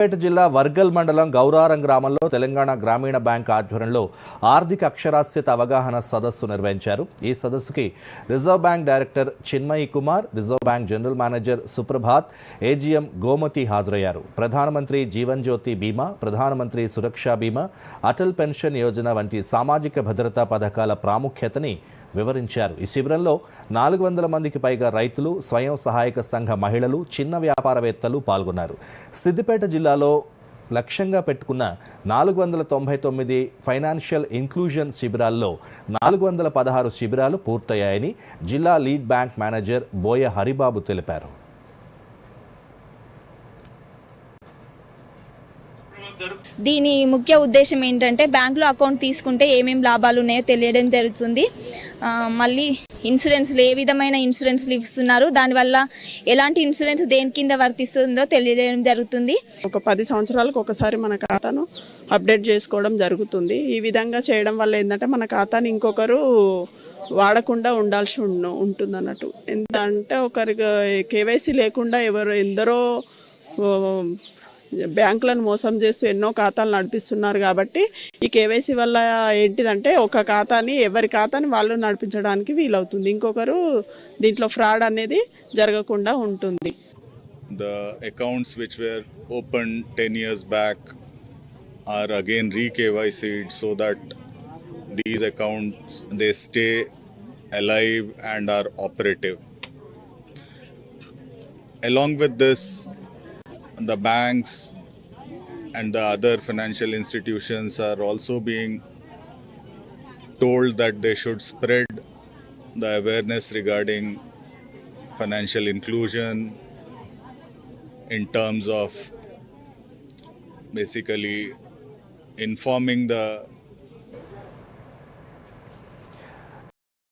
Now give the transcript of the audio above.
సిద్దిపేట జిల్లా వర్గల్ మండలం గౌరారం గ్రామంలో తెలంగాణ గ్రామీణ బ్యాంక్ ఆధ్వర్యంలో ఆర్థిక అక్షరాస్యత అవగాహన సదస్సు నిర్వహించారు. ఈ సదస్సుకి reserve bank director Chinmayi Kumar reserve bank general manager Suprabhat AGM Gomathi హాజరయ్యారు. ప్రధానమంత్రి జీవన్ జ్యోతి బీమా ప్రధానమంత్రి సురక్షా బీమా అటల్ పెన్షన్ యోజన వంటి సామాజిక భద్రతా పథకాల ప్రాముఖ్యతని వివరించారు. ఈ శిబిరంలో నాలుగు వందల మందికి పైగా రైతులు స్వయం సహాయక సంఘ మహిళలు చిన్న వ్యాపారవేత్తలు పాల్గొన్నారు. సిద్దిపేట జిల్లాలో లక్ష్యంగా పెట్టుకున్న నాలుగు వందల తొంభై తొమ్మిది ఫైనాన్షియల్ ఇంక్లూజన్ శిబిరాల్లో నాలుగు వందల పదహారు శిబిరాలు పూర్తయ్యాయని జిల్లా lead bank manager Boya Haribabu తెలిపారు. దీని ముఖ్య ఉద్దేశం ఏంటంటే బ్యాంకులో అకౌంట్ తీసుకుంటే ఏమేమి లాభాలు ఉన్నాయో తెలియడం జరుగుతుంది. మళ్ళీ ఇన్సూరెన్స్లు ఏ విధమైన ఇన్సూరెన్స్లు ఇస్తున్నారు దానివల్ల ఎలాంటి ఇన్సూరెన్స్ దేని కింద వర్తిస్తుందో తెలియజేయడం జరుగుతుంది. ఒక పది సంవత్సరాలకు ఒకసారి మన ఖాతాను అప్డేట్ చేసుకోవడం జరుగుతుంది. ఈ విధంగా చేయడం వల్ల ఏంటంటే మన ఖాతాని ఇంకొకరు వాడకుండా ఉండాల్సి ఉన్న ఉంటుంది అన్నట్టు ఎంత అంటే ఒకరికి కేవైసీ లేకుండా ఎవరు ఎందరో బ్యాంకులను మోసం చేస్తూ ఎన్నో ఖాతాలు నడిపిస్తున్నారు కాబట్టి ఈ కేవైసీ వల్ల ఏంటిదంటే ఒక ఖాతాని ఎవరి ఖాతాని వాళ్ళు నడిపించడానికి వీలవుతుంది. ఇంకొకరు దీంట్లో ఫ్రాడ్ అనేది జరగకుండా ఉంటుంది. The accounts which were open ten years back are again reKYCed so that these accounts they stay alive and are operative along with this the banks and the other financial institutions are also being told that they should spread the awareness regarding financial inclusion, in terms of basically informing the